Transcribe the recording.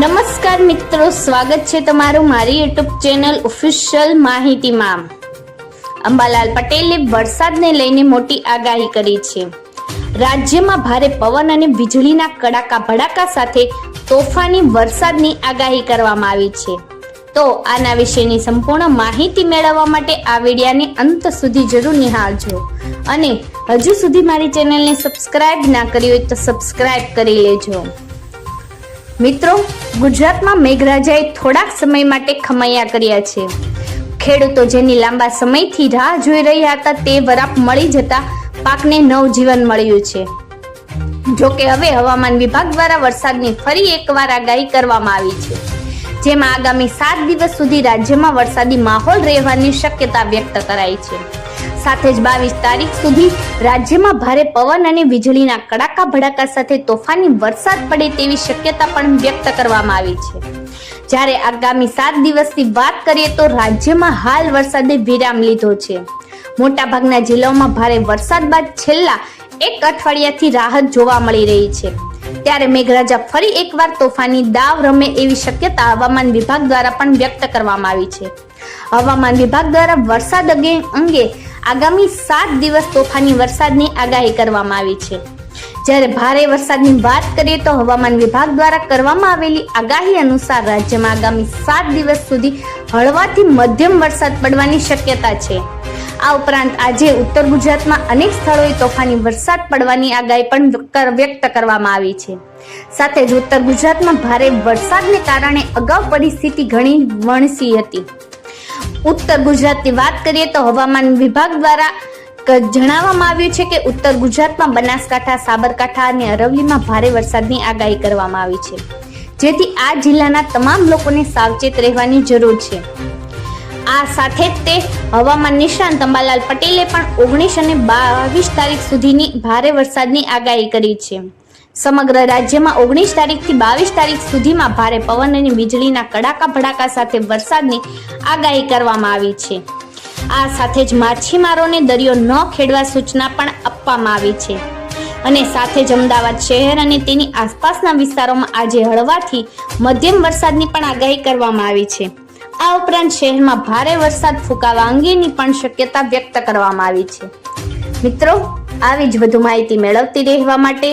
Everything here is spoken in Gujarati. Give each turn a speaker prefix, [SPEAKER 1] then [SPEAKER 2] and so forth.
[SPEAKER 1] નમસ્કાર મિત્રો, સ્વાગત છે તમારું મારી યુટ્યુબ ચેનલ ઓફિશિયલ માહિતીમાં. અંબાલાલ પટેલે વરસાદને લઈને મોટી આગાહી કરી છે. રાજ્યમાં ભારે પવન અને વીજળીના કડાકા ભડાકા સાથે તોફાની વરસાદની આગાહી કરવામાં આવી છે. તો આના વિશેની સંપૂર્ણ માહિતી મેળવવા માટે આ વિડિયાને અંત સુધી જરૂર નિહાળજો. અને હજુ સુધી મારી ચેનલને સબસ્ક્રાઇબ ના કરી હોય તો સબસ્ક્રાઇબ કરી લેજો. મિત્રો, ગુજરાતમાં મેઘરાજાએ થોડાક સમય માટે ખમૈયા કર્યા છે. ખેડૂતો જેની લાંબા સમયથી રાહ જોઈ રહ્યા હતા તે વરાપ મળી જતા પાકને નવજીવન મળ્યું છે. જોકે હવે હવામાન વિભાગ દ્વારા વરસાદની ફરી એકવાર આગાહી કરવામાં આવી છે. જેમાં આગામી સાત દિવસ સુધી રાજ્યમાં વરસાદી માહોલ રહેવાની શક્યતા વ્યક્ત કરાઈ છે. સાથે જ બાવીસ તારીખ સુધી રાજ્યમાં ભારે પવન અને વીજળીના કડાકા ભડાકા સાથે તોફાની વરસાદ પડે તેવી શક્યતા પણ વ્યક્ત કરવામાં આવી છે. જ્યારે આગામી સાત દિવસની વાત કરીએ તો રાજ્યમાં હાલ વરસાદે વિરામ લીધો છે. મોટાભાગના જિલ્લાઓમાં ભારે વરસાદ બાદ છેલ્લા એક અઠવાડિયાથી રાહત જોવા મળી રહી છે. ત્યારે મેઘરાજા ફરી એકવાર તોફાની દાવ રમે એવી શક્યતા હવામાન વિભાગ દ્વારા પણ વ્યક્ત કરવામાં આવી છે. હવામાન વિભાગ દ્વારા વરસાદ અંગે આગામી સાત દિવસ તોફાની વરસાદની આગાહી કરવામાં આવી છે. જ્યારે ભારે વરસાદની વાત કરીએ તો હવામાન વિભાગ દ્વારા કરવામાં આવેલી આગાહી અનુસાર રાજ્યમાં આગામી સાત દિવસ સુધી હળવાથી મધ્યમ વરસાદ પડવાની શક્યતા છે. આ ઉપરાંત આજે ઉત્તર ગુજરાતમાં અનેક સ્થળોએ તોફાની વરસાદ પડવાની આગાહી પણ વ્યક્ત કરવામાં આવી છે. સાથે જ ઉત્તર ગુજરાતમાં ભારે વરસાદને કારણે અગાઉ પરિસ્થિતિ ઘણી વણસી હતી. ઉત્તર ગુજરાતની વાત કરીએ તો હવામાન વિભાગ દ્વારા જણાવવામાં આવ્યું છે કે ઉત્તર ગુજરાતમાં બનાસકાંઠા, સાબરકાંઠા અને અરવલ્લીમાં ભારે વરસાદની આગાહી કરવામાં આવી છે. જેથી આ જિલ્લાના તમામ લોકોને સાવચેત રહેવાની જરૂર છે. આ સાથે તે હવામાન નિષ્ણાંત અંબાલાલ પટેલે પણ ઓગણીસ અને બાવીસ તારીખ સુધીની ભારે વરસાદની આગાહી કરી છે. સમગ્ર રાજ્યમાં ઓગણીસ તારીખથી બાવીસ તારીખ સુધીમાં ભારે પવન અને વીજળીના કડાકા ભડાકા સાથે વરસાદની આગાહી કરવામાં આવી છે. આ સાથે જ માછીમારોને દરિયો ન ખેડવા સૂચના પણ આપવામાં આવી છે. અને સાથે જ અમદાવાદ શહેર અને તેની આસપાસના વિસ્તારોમાં આજે હળવાથી મધ્યમ વરસાદની પણ આગાહી કરવામાં આવી છે. આ ઉપરાંત શહેરમાં ભારે વરસાદ ફૂંકાવા અંગેની પણ શક્યતા વ્યક્ત કરવામાં આવી છે. મિત્રો, આવી જ વધુ માહિતી મેળવતી રહેવા માટે